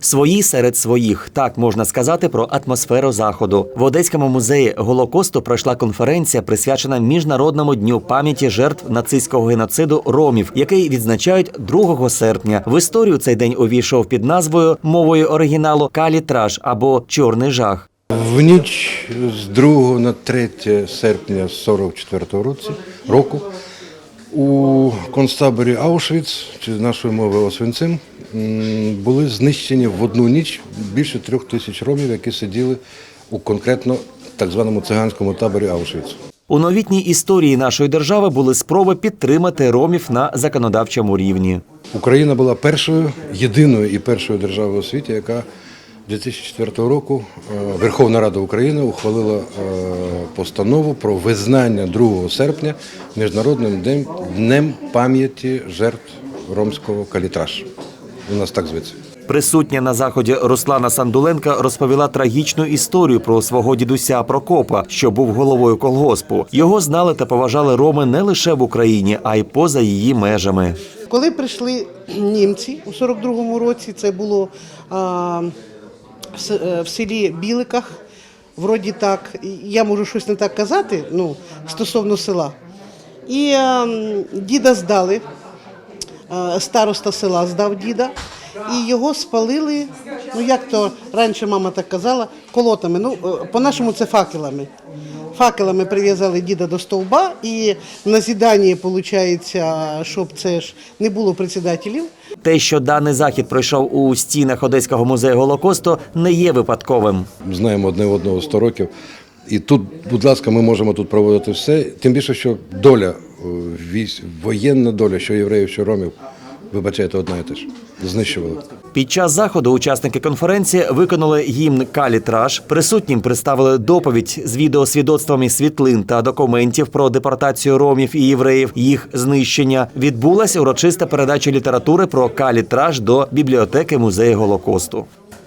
Свої серед своїх так можна сказати про атмосферу заходу. В Одеському музеї Голокосту пройшла конференція, присвячена міжнародному дню пам'яті жертв нацистського геноциду ромів, який відзначають 2 серпня. В історію цей день увійшов під назвою мовою оригіналу Калітраж або Чорний жах. В ніч з 2 на 3 серпня 44 році, року у концтаборі Аушвіц, чи з нашої мови Освенцим, були знищені в одну ніч більше трьох тисяч ромів, які сиділи у конкретно так званому циганському таборі Аушвіц. У новітній історії нашої держави були спроби підтримати ромів на законодавчому рівні. Україна була першою, єдиною і першою державою у світі, яка 2004 року е, Верховна Рада України ухвалила е, постанову про визнання 2 серпня міжнародним днем, днем пам'яті жертв ромського калітраж. У нас так зветься. Присутня на заході Руслана Сандуленка розповіла трагічну історію про свого дідуся Прокопа, що був головою колгоспу. Його знали та поважали роми не лише в Україні, а й поза її межами. Коли прийшли німці у 42-му році, це було а, в е, в селі Біликах. Вроді так, я можу щось не так казати ну, стосовно села. І а, діда здали, староста села здав діда, і його спалили, ну як то раніше мама так казала, колотами. Ну, е, по-нашому це факелами. Факелами прив'язали діда до стовба, і на зіданні, виходить, щоб це ж не було председателів, Те, що даний захід пройшов у стінах Одеського музею Голокосту, не є випадковим. Знаємо одне одного 100 років. І тут, будь ласка, ми можемо тут проводити все. Тим більше, що доля, е, воєнна доля, що євреїв, що ромів, вибачайте, одна і те ж. Знищували. Під час заходу учасники конференції виконали гімн Калітраж. Присутнім представили доповідь з відеосвідоцтвами світлин та документів про депортацію ромів і євреїв, їх знищення. Відбулася урочиста передача літератури про Калітраж до бібліотеки музею Голокосту.